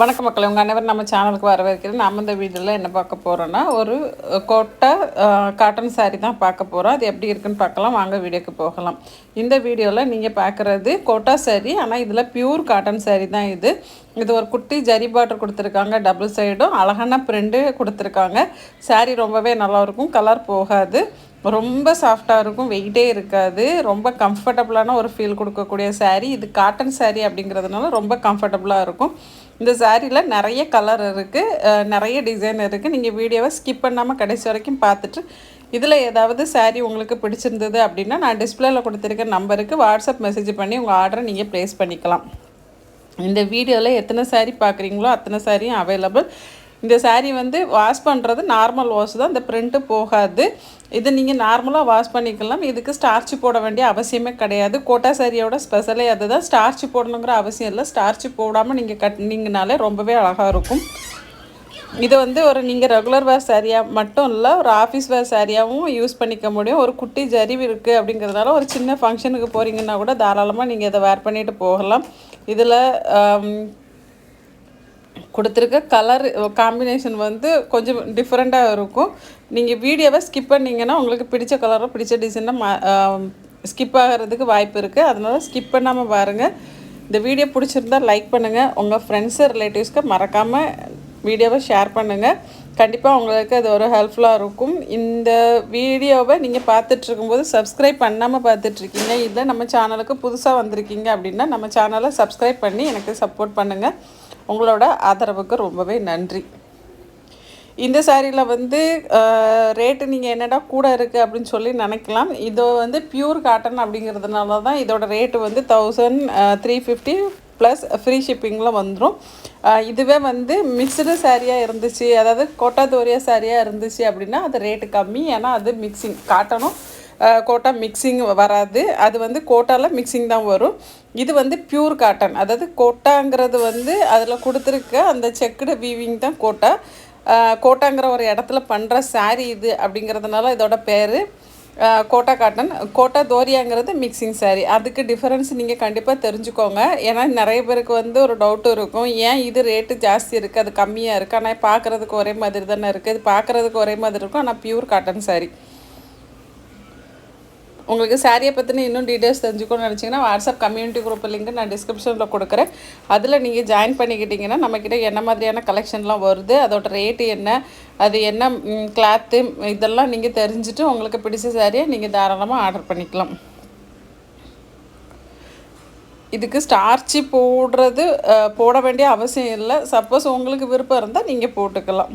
வணக்க மக்கள் உங்கள் அனைவரும் நம்ம சேனலுக்கு வரவேற்கிறேன். நம்ம இந்த வீடியோவில் என்ன பார்க்க போகிறோன்னா ஒரு கோட்டை காட்டன் saree தான் பார்க்க போகிறோம் அது எப்படி இருக்குன்னு பார்க்கலாம். வாங்க வீடியோக்கு போகலாம். இந்த வீடியோவில் நீங்கள் பார்க்குறது கோட்டா saree ஆனால் இதில் பியூர் காட்டன் saree தான் இது. இது ஒரு குட்டி ஜரி பார்டர் கொடுத்துருக்காங்க டபுள் சைடும் அழகான பிரிண்டு கொடுத்துருக்காங்க. Saree ரொம்பவே நல்லாயிருக்கும். கலர் போகாது. ரொம்ப சாஃப்டாக இருக்கும். வெயிட்டே இருக்காது. ரொம்ப கம்ஃபர்டபுளான ஒரு ஃபீல் கொடுக்கக்கூடிய saree. இது காட்டன் saree அப்படிங்கிறதுனால ரொம்ப கம்ஃபர்டபுளாக இருக்கும். இந்த சாரியில் நிறைய கலர் இருக்குது நிறைய டிசைன் இருக்குது நீங்கள் வீடியோவை ஸ்கிப் பண்ணாமல் கடைசி வரைக்கும் பார்த்துட்டு இதில் ஏதாவது saree உங்களுக்கு பிடிச்சிருந்தது அப்படின்னா நான் டிஸ்பிளேல கொடுத்துருக்க நம்பருக்கு வாட்ஸ்அப் மெசேஜ் பண்ணி உங்கள் ஆர்டரை நீங்கள் ப்ளேஸ் பண்ணிக்கலாம். இந்த வீடியோவில் எத்தனை saree பார்க்குறீங்களோ அத்தனை சாரியும் அவைலபிள் இந்த சாரீ வந்து வாஷ் பண்ணுறது நார்மல் வாஷ் தான் இந்த பிரிண்ட்டு போகாது. இது நீங்கள் நார்மலாக வாஷ் பண்ணிக்கலாம். இதுக்கு ஸ்டார்ச் போட வேண்டிய அவசியமே கிடையாது. கோட்டா சாரியோட ஸ்பெஷலே அதுதான். ஸ்டார்ச் போடணுங்கிற அவசியம் இல்லை. ஸ்டார்ச் போடாமல் நீங்கள் கட்டினீங்கனாலே ரொம்பவே அழகாக இருக்கும். இது வந்து ஒரு நீங்கள் ரெகுலர் வேர் சாரியாக மட்டும் இல்லை ஒரு ஆஃபீஸ் வேர் சாரியாகவும் யூஸ் பண்ணிக்க முடியும். ஒரு குட்டி ஜரிவு இருக்குது அப்படிங்கிறதுனால ஒரு சின்ன ஃபங்க்ஷனுக்கு போகிறீங்கன்னா கூட தாராளமாக நீங்கள் இதை வேர் பண்ணிட்டு போகலாம். இதில் கொடுத்துருக்க கலர் காம்பினேஷன் வந்து கொஞ்சம் டிஃப்ரெண்ட்டாக இருக்கும். நீங்கள் வீடியோவை ஸ்கிப் பண்ணிங்கன்னா உங்களுக்கு பிடிச்ச கலரோ பிடிச்ச டிசைனாக மா ஸ்கிப் ஆகிறதுக்கு வாய்ப்பு இருக்குது அதனால் ஸ்கிப் பண்ணாமல் பாருங்கள் இந்த வீடியோ பிடிச்சிருந்தா லைக் பண்ணுங்கள் உங்கள் ஃப்ரெண்ட்ஸு ரிலேட்டிவ்ஸ்க்கு மறக்காமல் வீடியோவை ஷேர் பண்ணுங்கள் கண்டிப்பாக உங்களுக்கு அது ஒரு ஹெல்ப்ஃபுல்லாக இருக்கும். இந்த வீடியோவை நீங்கள் பார்த்துட்ருக்கும்போது சப்ஸ்கிரைப் பண்ணாமல் பார்த்துட்ருக்கீங்க இல்லை நம்ம சேனலுக்கு புதுசாக வந்திருக்கீங்க அப்படின்னா நம்ம சேனலை சப்ஸ்கிரைப் பண்ணி எனக்கு சப்போர்ட் பண்ணுங்கள் உங்களோட ஆதரவுக்கு ரொம்பவே நன்றி. இந்த சாரியில் வந்து ரேட்டு நீங்கள் என்னடா கூட இருக்குது அப்படின்னு சொல்லி நினைக்கலாம். இது வந்து பியூர் காட்டன் அப்படிங்கிறதுனால தான் இதோட ரேட்டு வந்து thousand three fifty plus free ஷிப்பிங்கில் வந்துடும் இதுவே வந்து மிக்சடு சாரியாக இருந்துச்சு. அதாவது கோட்டாதோரியா சாரியாக இருந்துச்சு அப்படின்னா அது ரேட்டு கம்மி. ஏன்னா அது மிக்சிங் காட்டனும் கோட்டா மிக்சிங் வராது. அது வந்து கோட்டாவில் மிக்சிங் தான் வரும். இது வந்து பியூர் காட்டன் அதாவது கோட்டாங்கிறது வந்து அதில் கொடுத்துருக்க அந்த செக்குடு வீவிங் தான் கோட்டா. கோட்டாங்கிற ஒரு இடத்துல பண்ணுற சாரீ இது அப்படிங்கிறதுனால இதோட பேர் கோட்டா காட்டன் கோட்டா தோரியாங்கிறது மிக்சிங் சாரீ அதுக்கு டிஃப்ரென்ஸ் நீங்கள் கண்டிப்பாக தெரிஞ்சுக்கோங்க. ஏன்னா நிறைய பேருக்கு வந்து ஒரு டவுட் இருக்கும். ஏன் இது ரேட்டு ஜாஸ்தி இருக்குது அது கம்மியாக இருக்குது ஆனால் பார்க்குறதுக்கு ஒரே மாதிரி தானே இருக்குது இது பார்க்குறதுக்கு ஒரே மாதிரி இருக்கும். ஆனால் பியூர் காட்டன் சாரீ உங்களுக்கு சாரியை பற்றின இன்னும் டீட்டெயில்ஸ் தெரிஞ்சுக்கணும்னு நினச்சிங்கன்னா வாட்ஸ்அப் கம்யூனிட்டி குரூப் லிங்க் நான் டிஸ்கிரிப்ஷனில் கொடுக்குறேன். அதில் நீங்கள் ஜாயின் பண்ணிக்கிட்டிங்கன்னா நம்மக்கிட்ட என்ன மாதிரியான கலெக்ஷன்லாம் வருது அதோட ரேட்டு என்ன அது என்ன கிளாத்து இதெல்லாம் நீங்கள் தெரிஞ்சுட்டு உங்களுக்கு பிடிச்ச சாரியை நீங்கள் தாராளமாக ஆர்டர் பண்ணிக்கலாம். இதுக்கு ஸ்டார்ச்சி போடுறது போட வேண்டிய அவசியம் இல்லை. சப்போஸ் உங்களுக்கு விருப்பம் இருந்தால் நீங்கள் போட்டுக்கலாம்.